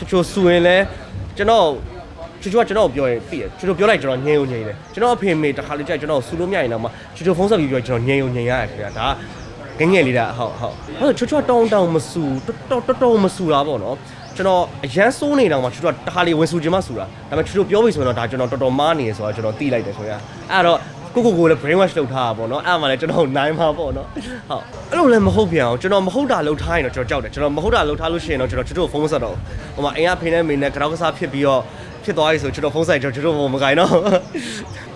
ချိုချိုဆူရင်လဲကျွန်တော်ချိုချိုကကျွန်တော်ကိုပြောရင်သိရချိုချိုပြောလိုက်ကျွန်တော်ညင်ုံညင်တယ်ကျွန်တော်အဖေမေတခါလေးကြိုက်ကျွန်တော်ဆူလို့မရရင်တော့မှချိုချိုဖုန်းဆက်ပြီးပြောကျွန်တော်ညင်ုံညင်ရတယ်ခင်ဗျာဒါကငငယ်လေးတာဟုတ်ဟုတ်ဟုတ်ချိုချိုကတောင်းတောင်းမဆူတော်တော်တော်မဆူတာပေါ့နော်ကျွန်တော်အရန်စိုးနေတော့မှချိုချိုကတခါလေးဝင်ဆူခြင်းမဆူတာဒါပေမဲ့ချိုချိုပြောပြီဆိုရင်တော့ဒါကျွန်တော်တော်တော်မားနေရဆိုတော့ကျွန်တော်သိလိုက်တယ်ဆိုရအဲ့တော့ ကိုကိုကိုလည်း brain wash လုပ်ထားတာပေါ့နော်အဲ့မှာလည်းကျွန်တော်နိုင်မှာပေါ့နော်ဟုတ်အဲ့လိုလည်းမဟုတ်ပြန်အောင်ကျွန်တော်မဟုတ်တာလုပ်ထားရင်တော့ကျွန်တော်ကြောက်တယ်ကျွန်တော်မဟုတ်တာလုပ်ထားလို့ရှိရင်တော့ကျွန်တော်ချွတ်တို့ဖုန်းမဆက်တော့ဟိုမှာအိမ်ကဖေနဲ့မေနဲ့ကြောက်ကစားဖြစ်ပြီးတော့ဖြစ်သွားပြီဆိုကျွန်တော်ဖုန်းဆိုင်ကျွန်တော်ချွတ်တို့မကိုင်တော့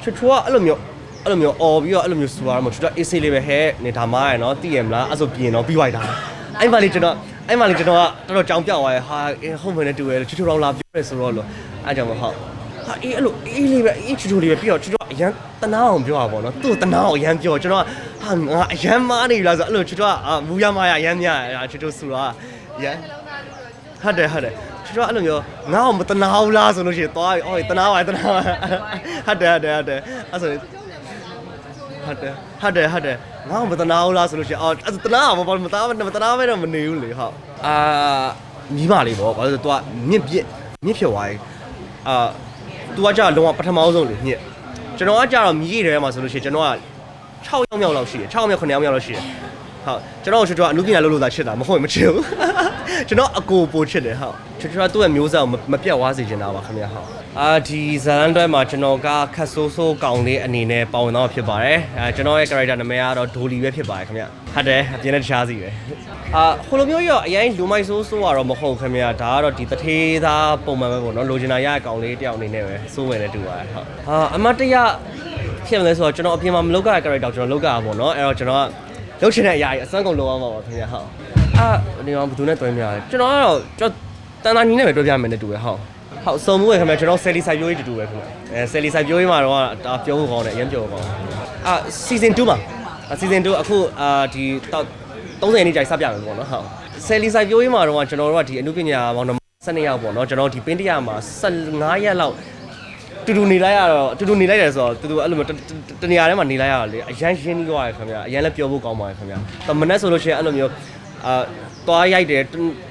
ချွတ်ချွတ်ကအဲ့လိုမျိုးအဲ့လိုမျိုးអော်ပြီးတော့အဲ့လိုမျိုးစူရမှာချွတ်တော့အေးဆေးလေးပဲဟဲ့နေဒါမှရယ်နော်သိရမလားအဲ့ဆိုပြင်တော့ပြီးသွားတာအဲ့မှာလေကျွန်တော်အဲ့မှာလေကျွန်တော်ကတော်တော်ကြောင်ပြောက်သွားရဟာဟုတ်မယ်နဲ့တူရချွတ်ချွတ်တော့လာပြောရဲဆိုတော့လို့အဲ့ကြောင့်မဟုတ် ဟာအေးအဲ့လိုအေးလေးပဲအေးချူချူလေးပဲပြီးတော့ချူချူအရန်တနာအောင်ပြောတာပေါ့နော်သူ့တနာအောင်အရန်ပြောကျွန်တော်ကဟာငါအရန်မားနေလားဆိုအဲ့လိုချူချူကအာမူရမားရအရန်များရချူချူဆူတော့ရန်ဟုတ်တယ်ဟုတ်တယ်ချူချူကအဲ့လိုမျိုးငါ့ကိုမတနာဘူးလားဆိုလို့ရှိရင်သွားအော်တနာပါတနာပါဟုတ်တယ်ဟုတ်တယ်ဟုတ်တယ်အဲ့ဆိုဟုတ်တယ်ဟုတ်တယ်ဟုတ်တယ်ငါ့ကိုမတနာဘူးလားဆိုလို့ရှိရင်အော်အဲ့တနာပါဘာမတနာမတနာပဲတော့မနေဘူးလေဟုတ်အာညီမလေးပေါ့ဘာလို့လဲသူကမြင့်ပြစ်မြင့်ဖြစ်သွားပြီအာ သူကကြာလုံးဝပထမဆုံးလေညစ်ကျွန်တော်ကကြာတော့မြည်ရထဲမှာဆိုလို့ရှိရင်ကျွန်တော်က6ယောက်မြောက်လောက်ရှိတယ်6ယောက်မြောက်9ယောက်မြောက်လောက်ရှိတယ် ဟုတ်ကျွန်တော်ချွတ်ချွတ်အနုပညာလုပ်လို့သာချစ်တာမဟုတ်ရင်မချစ်ဘူးကျွန်တော်အကိုပိုချစ်တယ်ဟုတ်ချွတ်ချွတ်သူ့ရဲ့မျိုးဆက်ကိုမပြတ်ဝါစေချင်တာပါခင်ဗျာဟုတ်အာဒီဇလန်တွဲမှာကျွန်တော်ကခတ်ဆိုးဆိုးကောင်လေးအနေနဲ့ပါဝင်တော့ဖြစ်ပါတယ်အဲကျွန်တော်ရဲ့ character နာမည်ကတော့ဒိုလီပဲဖြစ်ပါတယ်ခင်ဗျဟုတ်တယ်အပြင်းနဲ့တခြားစီပဲအာဟိုလိုမျိုးရောအရင်လူမိုက်ဆိုးဆိုးကတော့မဟုတ်ခင်ဗျာဒါကတော့ဒီတထေးသားပုံမှန်ပဲပေါ့နော်လိုချင်တာရတဲ့ကောင်လေးတယောက်အနေနဲ့ပဲစိုးဝင်နေတူပါတယ်ဟုတ်အာအမတ်တရဖြစ်မလဲဆိုတော့ကျွန်တော်အပြင်မှာမလုပ်ရတဲ့ character ကျွန်တော်လုပ်ကြတာပေါ့နော်အဲ့တော့ကျွန်တော်က လုပ်ချင်တဲ့အရာကြီးအစွမ်းကုန်လုပ်အောင်ပါပါခင်ဗျာဟုတ်အာဒီမှာဘယ်သူနဲ့တွဲများလဲကျွန်တော်ကတော့ကျွန်တော်တန်တာညီနဲ့ပဲတွဲပြမယ်နဲ့တူပဲဟုတ်ဟုတ်စုံမှုပဲခင်ဗျာကျွန်တော်ဆယ်လီဆိုင်ပြိုးကြီးတူတူပဲခင်ဗျာအဲဆယ်လီဆိုင်ပြိုးကြီးမှာတော့ဒါပြောဖို့ကောင်းတယ်အရင်ပြောဖို့ကောင်းအာ season 2မှာ season 2အခုအာဒီတော့30ရက်နေ့ကြာစပြမယ်ပေါ့နော်ဟုတ်ဆယ်လီဆိုင်ပြိုးကြီးမှာတော့ကျွန်တော်တို့ကဒီအမှုပညာမောင်နှမ12ယောက်ပေါ့နော်ကျွန်တော်ဒီပင်းတရမှာ15ရက်လောက် တူတူနေလိုက်ရတော့တူတူနေလိုက်တယ်ဆိုတော့တူတူအဲ့လိုမျိုးတနေရာထဲမှာနေလိုက်ရတော့လေအရန်ရှင်းပြီးသွားရခင်ဗျာအရန်လည်းပြောဖို့ကောင်းပါတယ်ခင်ဗျာတမနဲ့ဆိုလို့ရှိရင်အဲ့လိုမျိုးအာသွားရိုက်တယ်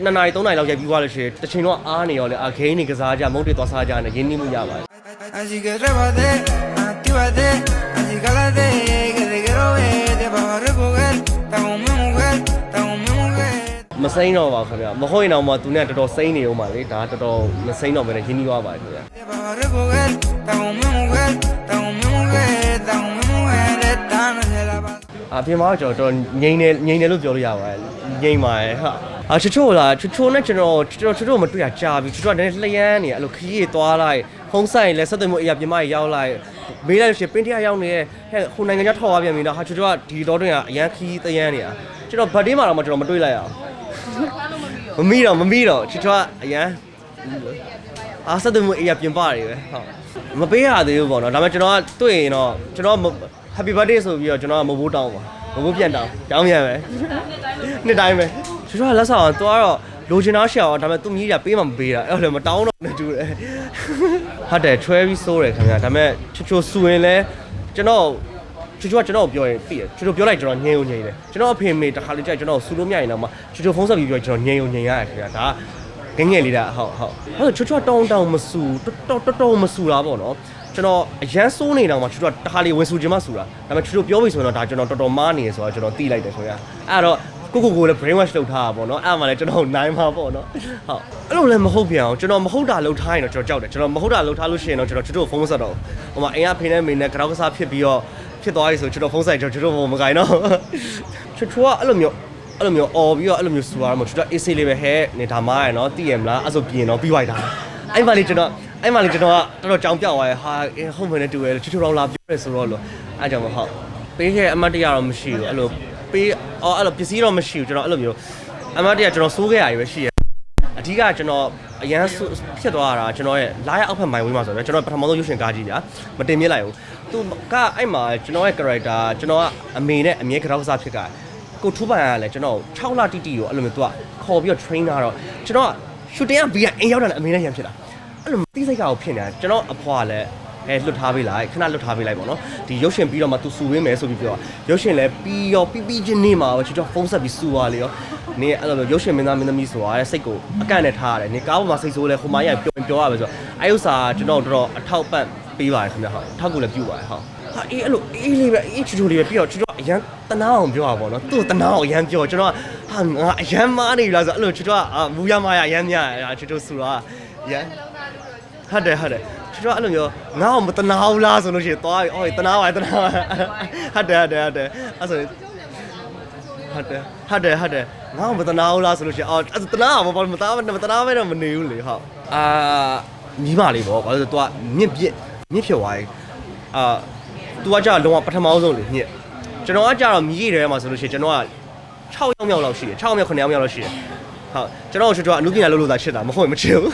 2နာရီ3နာရီလောက်ရိုက်ပြီးသွားလို့ရှိရင်တစ်ချိန်တော့အားနေရောလေအခိန်းနေကစားကြမုတ်တွေသွားစားကြနေရင်းနှီးမှုရပါတယ် မစိမ့်တော့ပါခင်ဗျာမဟုတ်ရင်တော့မှသူနဲ့တော်တော်စိမ့်နေဦးမှာလေဒါတော်တော်မစိမ့်တော့ဘဲနဲ့ရင်းနှီးသွားပါတယ်ခင်ဗျာ Te vas a recoger, está con mi mujer, está con mi mujer, está con mi mujer, esta no se la pasa. အပြင်မှာတော့ကျွန်တော်ငိမ့်နေငိမ့်နေလို့ပြောလို့ရပါတယ်ငိမ့်ပါတယ်ဟာအာချွတ်ချွတ်လားချွတ်ချွတ်နဲ့ကျွန်တော်ကျွန်တော်ချွတ်ချွတ်မတွေ့ရကြာပြီချွတ်ချွတ်ကလည်းလျန်းနေအဲ့လိုခရီးတွေသွားလိုက်ဖုံးဆိုင်လဲဆက်သွယ်မှုအရာပြင်မကြီးရောက်လိုက်မေးလိုက်လို့ရှိရင်ပင်းတရားရောက်နေတဲ့ဟဲ့ဟိုနိုင်ငံခြားထောက်သွားပြန်ပြီနော်ဟာချွတ်ချွတ်ကဒီတော့တွင်ကအရန်ခရီးတယန်းနေတာကျွန်တော်ဗတ်ဒေးမှာတော့ကျွန်တော်မတွေ့လိုက်ရအောင် မမီတော့မမီတော့ချွတ်ချွတ်ကအရန်အားဆက်သွယ်မှုအရာပြင်ပတွေပဲဟုတ်မပေးရသေးဘူးပေါ့နော်ဒါပေမဲ့ကျွန်တော်ကတွေ့ရင်တော့ကျွန်တော် happy birthday ဆိုပြီးတော့ကျွန်တော်ကမဘိုးတောင်းပါမဘိုးပြန်တောင်းတောင်းပြန်ပဲနှစ်တိုင်းပဲကျွန်တော်ကလက်ဆောင်တော့တော့လိုချင်တော့ရှောက်ဒါပေမဲ့သူမြည်ရပေးမှမပေးတာအဲ့လိုမတောင်းတော့နဲ့တူတယ်ဟုတ်တယ် travel ဆိုးတယ်ခင်ဗျာဒါပေမဲ့ချွချိုဆူရင်လဲကျွန်တော် ချွချိုကကျွန်တော်ပြောရင်သိတယ်ချွချိုပြောလိုက်ကျွန်တော်ညင်ုံညင်တယ်ကျွန်တော်အဖေမေတခါလေးကြိုက်ကျွန်တော်ဆူလို့မရရင်တော့မှချွချိုဖုန်းဆက်ပြီးပြောကျွန်တော်ညင်ုံညင်ရတယ်ခင်ဗျာဒါငငယ်လေးတာဟုတ်ဟုတ်အဲ့တော့ချွချိုတောင်းတောင်းမဆူတော်တော်တော်မဆူတာပေါ့နော်ကျွန်တော်အရန်စိုးနေတော့မှချွချိုတခါလေးဝင်ဆူခြင်းမဆူတာဒါပေမဲ့ချွချိုပြောပြီဆိုရင်တော့ဒါကျွန်တော်တော်တော်မားနေရဆိုတော့ကျွန်တော်သိလိုက်တယ်ဆိုရအဲ့တော့ကိုကိုကိုလည်း brain wash လုပ်ထားတာပေါ့နော်အဲ့မှာလည်းကျွန်တော်နိုင်မှာပေါ့နော်ဟုတ်အဲ့လိုလည်းမဟုတ်ပြန်အောင်ကျွန်တော်မဟုတ်တာလုပ်ထားရင်တော့ကျွန်တော်ကြောက်တယ်ကျွန်တော်မဟုတ်တာလုပ်ထားလို့ရှိရင်တော့ကျွန်တော်ချွချိုဖုန်းမဆက်တော့ဟိုမှာအိမ်ကဖေနဲ့မေနဲ့ကြောက်ကစားဖြစ်ပြီးတော့ ဖြစ်သွားပြီဆိုကျွန်တော်ဖုန်းဆိုင်ကျွန်တော်ချွချိုမကိုင်တော့ချွချိုကအဲ့လိုမျိုးအဲ့လိုမျိုးអော်ပြီးတော့အဲ့လိုမျိုးစူရမှာချွချိုအေးဆေးလေးပဲဟဲ့နေဒါမှရယ်နော်သိရမလားအဲ့ဆိုပြင်တော့ပြီးသွားတာအဲ့မှာလေကျွန်တော်အဲ့မှာလေကျွန်တော်ကတော်တော်ကြောင်ပြောက်သွားရဟာဟုတ်မယ်နဲ့တူရချွချိုတော့လာပြောရဲဆိုတော့လို့အဲ့ကြောင့်မဟုတ်ပေးခဲ့အမတ်တရတော့မရှိဘူးအဲ့လိုပေးအော်အဲ့လိုပစ္စည်းတော့မရှိဘူးကျွန်တော်အဲ့လိုမျိုးအမတ်တရကျွန်တော်စိုးခဲ့ရပြီပဲရှိရအဓိကကျွန်တော် အရန်ဆူဖြစ်သွားတာကျွန်တော်ရဲ့လာရအောက်ဖက်မိုင်ဝေးမှာဆိုတော့ကျွန်တော်ပထမဆုံးရုပ်ရှင်ကားကြီးညာမတင်မြစ်လိုက်ဘူးသူကအဲ့မှာကျွန်တော်ရဲ့ character ကျွန်တော်ကအမေနဲ့အမြဲကြောက်စားဖြစ်ကကိုထူးပန်ကလည်းကျွန်တော်6လတိတိကိုအဲ့လိုမျိုးသူကခေါ်ပြီးတော့ train တာတော့ကျွန်တော်က shooting ကဘီကအိမ်ရောက်တာလည်းအမေနဲ့ရံဖြစ်တာအဲ့လိုတိစိတ်ကောက်ဖြစ်နေတာကျွန်တော်အဖွာလည်းအဲလွတ်ထားပေးလိုက်ခဏလွတ်ထားပေးလိုက်ပေါ့နော်ဒီရုပ်ရှင်ပြီးတော့မှသူစူဝင်းမယ်ဆိုပြီးပြောရုပ်ရှင်လည်းပြီးရောပြီးပြီးချင်းနေမှာပဲကျွန်တော်ဖုန်းဆက်ပြီးစူသွားလေရော နင်အဲ့လိုမျိုးရုပ်ရှင်မင်းသားမင်းသမီးဆိုတာတဲ့စိတ်ကိုအကန့်နဲ့ထားရတယ်နင်ကားပေါ်မှာစိတ်ဆိုးလဲဟိုမှာရပြောပြောရပဲဆိုတော့အဲ့ဥစ္စာကျွန်တော်တို့တော်တော်အထောက်ပံ့ပေးပါတယ်ခင်ဗျဟုတ်အထောက်ကူလည်းပြုပါတယ်ဟုတ်ဟာအေးအဲ့လိုအေးလေးပဲအေးချူချူလေးပဲပြီးတော့ကျွန်တော်အရန်တနာအောင်ပြောတာပေါ့နော်သူ့တနာအောင်အရန်ပြောကျွန်တော်ကဟာငါအရန်မားနေပြီလားဆိုအဲ့လိုကျွန်တော်ကအာမူရမားရအရန်များရကျွန်တော်ဆူတော့အရန်ဟုတ်တယ်ဟုတ်တယ်ကျွန်တော်အဲ့လိုမျိုးငါ့ကိုမတနာဘူးလားဆိုလို့ရှိရင်သွားပြီအော်တနာပါတနာပါဟုတ်တယ်ဟုတ်တယ်ဟုတ်တယ်အဲ့ဆို ဟုတ်တယ်ဟုတ်တယ်ဟုတ်တယ်ငါ့ကိုမတနာဘူးလားဆိုလို့ရှိရင်အော်အဲ့ဒါတနာပါဘာမတနာမတနာပဲတော့မနေဘူးလေဟုတ်အာမိမလေးပေါ့ဘာလို့လဲဆိုတော့ तू ကမြင့်ပြစ်မြင့်ဖြစ်သွားပြီအာ तू ကကြာလုံးဝပထမဆုံးလေမြင့်ကျွန်တော်ကကြာတော့မြည်ရဲမှာဆိုလို့ရှိရင်ကျွန်တော်က6ယောက်မြောက်လောက်ရှိတယ်6ယောက်မြောက်9ယောက်မြောက်လောက်ရှိတယ်ဟုတ်ကျွန်တော်တို့ချွတ်ချွတ်အနုပညာလုပ်လို့သာချစ်တာမဟုတ်ရင်မချစ်ဘူး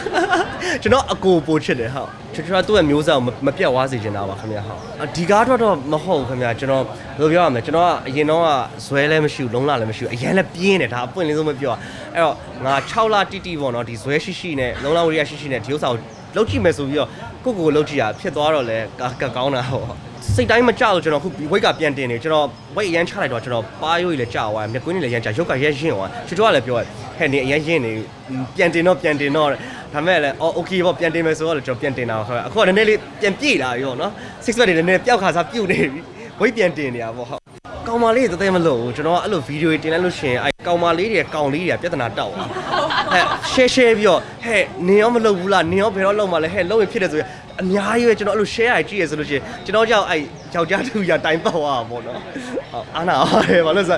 ကျွန်တော်အကိုပိုချစ်တယ်ဟုတ် ချွတ်ချွတ်သူ့ရဲ့မျိုးဆက်ကိုမမပြတ်သွားစေချင်တာပါခင်ဗျာဟုတ်အဒီကားတော့တော့မဟုတ်ဘူးခင်ဗျာကျွန်တော်ဘယ်လိုပြောရမလဲကျွန်တော်ကအရင်တော့ကဇွဲလည်းမရှိဘူးလုံးလလည်းမရှိဘူးအရင်လည်းပြင်းတယ်ဒါအပွင့်လင်းဆုံးမပြောအဲ့တော့ငါ6လတိတိပေါ့နော်ဒီဇွဲရှိရှိနဲ့လုံးလဝရိယရှိရှိနဲ့ဒီဥစ္စာကိုလောက်ကြည့်မယ်ဆိုပြီးတော့ကိုကိုကိုလောက်ကြည့်ရဖြစ်သွားတော့လဲကကောင်းတာဟုတ် စိတ်တိုင်းမကြလို့ကျွန်တော်အခု weight ကပြန်တင်နေကျွန်တော် weight အရန်ချလိုက်တော့ကျွန်တော်ပါရိုးကြီးလည်းကြာသွားတယ်မျက်ကွင်းတွေလည်းရန်ကြာရုပ်ကရန်ရင်းသွားချွတ်ချွတ်ကလည်းပြောရဟဲ့နေအရန်ရင်းနေပြန်တင်တော့ပြန်တင်တော့ဒါမဲ့လည်းအော် okay ပေါ့ပြန်တင်မယ်ဆိုတော့ကျွန်တော်ပြန်တင်တာဟုတ်အခုကနည်းနည်းလေးပြန်ပြေးလာပြီပေါ့နော် six pack တွေလည်းနည်းနည်းပျောက်ခါစားပြုတ်နေပြီ weight ပြန်တင်နေတာပေါ့ဟုတ်ကောင်မလေးတသေးမလို့ကျွန်တော်အဲ့လိုဗီဒီယိုတင်လိုက်လို့ရှင်အဲ့ကောင်မလေးတွေကောင်လေးတွေပြဿနာတောက်သွားဟဲ့ share share ပြီးတော့ဟဲ့နေရောမလုပ်ဘူးလားနေရောဘယ်တော့လုပ်မှလဲဟဲ့လုပ်ရင်ဖြစ်တယ်ဆိုရင် အများကြီးပဲကျွန်တော်အဲ့လို share ရကြည့်ရဆိုလို့ရှိရင်ကျွန်တော်ကြောက်အဲ့ယောက်ျားတူရတိုင်ပေါက်သွားတာပေါ့နော်ဟုတ်အာနာပါတယ်ဘာလို့လဲဆို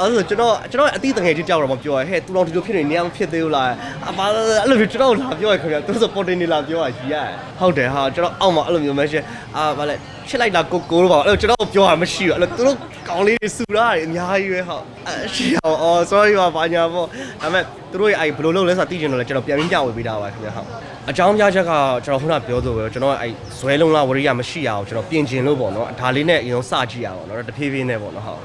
အဲ့ဆိုကျွန်တော်ကျွန်တော်အတိတငယ်ချင်းကြောက်တော့မပြောရဟဲ့သူတော်ဒီလိုဖြစ်နေနေရမဖြစ်သေးဘူးလားအပါအဲ့လိုမျိုးကျွန်တော်လာပြောရခင်ဗျာသူဆိုပေါ်တင်နေလာပြောရရီရဟုတ်တယ်ဟာကျွန်တော်အောက်မှာအဲ့လိုမျိုးမရှိအာဗာလဲချစ်လိုက်တာကိုကိုလို့ပါအဲ့လိုကျွန်တော်ပြောရမရှိဘူးအဲ့လိုသူတို့ကောင်းလေးတွေစူတာအများကြီးပဲဟုတ်အရှိအောင်အော် sorry ပါဘာညာပေါ့ဒါပေမဲ့သူတို့ရဲ့အဲ့ဘယ်လိုလုပ်လဲဆိုတာသိချင်တော့လဲကျွန်တော်ပြန်ပြီးပြဝေပေးတာပါခင်ဗျာဟုတ်အကြောင်းပြချက်ကကျွန်တော်ခုနပြောသလိုပဲကျွန်တော်အဲ့ဇွဲလုံးလားဝရိယမရှိရအောင်ကျွန်တော်ပြင်ကျင်လို့ပေါ့နော်ဒါလေးနဲ့အရင်စကြည့်ရအောင်နော်တဖြည်းဖြည်းနဲ့ပေါ့နော်ဟုတ်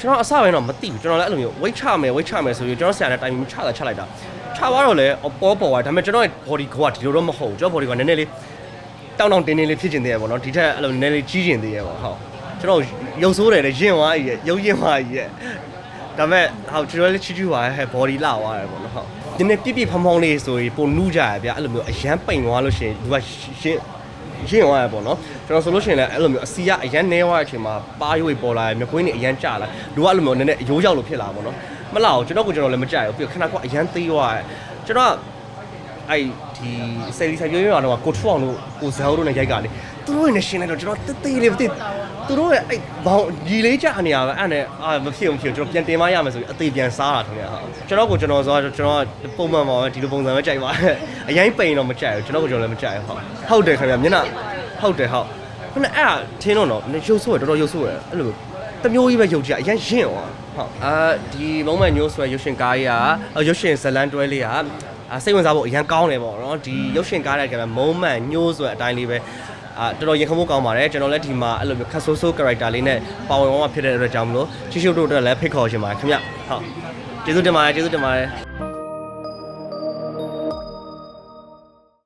ကျွန်တော်အစပိုင်းတော့မသိဘူးကျွန်တော်လည်းအဲ့လိုမျိုး weight ချမယ် weight ချမယ်ဆိုပြီးကျွန်တော်ဆရာနဲ့တိုင်ပြီးချတာချလိုက်တာချသွားတော့လေပေါ်ပေါ်သွားဒါပေမဲ့ကျွန်တော်ရဲ့ body ကဒီလိုတော့မဟုတ်ဘူးကျွန်တော် body ကနည်းနည်းလေးတောင်းတောင်းတင်းတင်းလေးဖြစ်ကျင်သေးရပေါ့နော်ဒီထက်အဲ့လိုနည်းနည်းလေးကြီးကျင်သေးရပေါ့ဟုတ်ကျွန်တော်ရုပ်ဆိုးတယ်လေရင်သွားကြီးရဲ့ရုပ်ရင်သွားကြီးရဲ့ဒါပေမဲ့ဟောကျွန်တော်လည်းချီချူပါရဲ့ body လာသွားတယ်ပေါ့နော်ဟုတ်ဒီနေ့ပြပြဖောင်းဖောင်းလေးဆိုရင်ပုံနူးကြရဗျအဲ့လိုမျိုးအရန်ပိန်သွားလို့ရှိရင်သူကရှင်း ရင့်သွားရပေါ့နော်ကျွန်တော်ဆိုလို့ရှိရင်လည်းအဲ့လိုမျိုးအစီကအရန်နဲသွားတဲ့အချိန်မှာပါရွေပေါ်လာရမြကွင်းတွေအရန်ကျလာလူကအဲ့လိုမျိုးနည်းနည်းအယိုးရောက်လို့ဖြစ်လာပေါ့နော်မလားဘူးကျွန်တော်ကကျွန်တော်လည်းမကြိုက်ဘူးပြီးတော့ခဏကအရန်သေးသွားတယ်ကျွန်တော်ကအဲ့ဒီဆယ်လီဆိုင်ပြောရအောင်တော့ကိုထွအောင်တို့ကိုဇောတို့နဲ့ရိုက်ကလေသူတို့နဲ့ရှင်းလိုက်တော့ကျွန်တော်တေးသေးလေးမသိ သူတို့ရဲ့အဲ့ဘောင်ညီလေးကြနေရပဲအဲ့နဲ့အာမဖြစ်ဘူးဖြစ်ဘူးကျွန်တော်ပြန်တင်မရမယ်ဆိုပြီးအသေးပြန်စားတာထင်ရဟုတ်ကျွန်တော်ကိုကျွန်တော်ဆိုတော့ကျွန်တော်ကပုံမှန်ပါပဲဒီလိုပုံစံပဲကြိုက်ပါအရင်ပိန်တော့မကြိုက်ဘူးကျွန်တော်ကိုကျွန်တော်လည်းမကြိုက်ဘူးဟုတ်ဟုတ်တယ်ခင်ဗျမျက်နှာဟုတ်တယ်ဟုတ်ခုနအဲ့ဒါထင်းတော့တော့ရုပ်ဆိုးရတော်တော်ရုပ်ဆိုးရအဲ့လိုတမျိုးကြီးပဲရုပ်ကြည့်အရင်ရင့်သွားဟုတ်အာဒီမုံမန်ညိုးဆွဲရုပ်ရှင်ကားကြီးကရုပ်ရှင်ဇလန်တွဲလေးကအာစိတ်ဝင်စားဖို့အရင်ကောင်းတယ်ပေါ့နော်ဒီရုပ်ရှင်ကားတဲ့ကမုံမန်ညိုးဆွဲအတိုင်းလေးပဲ အာတော်တော်ရင်ခမှုကောင်းပါတယ်ကျွန်တော်လည်းဒီမှာအဲ့လိုမျိုးခတ်ဆိုးဆိုး character လေးနဲ့ပါဝင်သွားမှာဖြစ်တဲ့အတွက်ကြောင့်မလို့ချီရှုပ်တို့အတွက်လည်းဖိတ်ခေါ်ရှင်ပါတယ်ခင်ဗျဟုတ်ကျေးဇူးတင်ပါတယ်ကျေးဇူးတင်ပါတယ်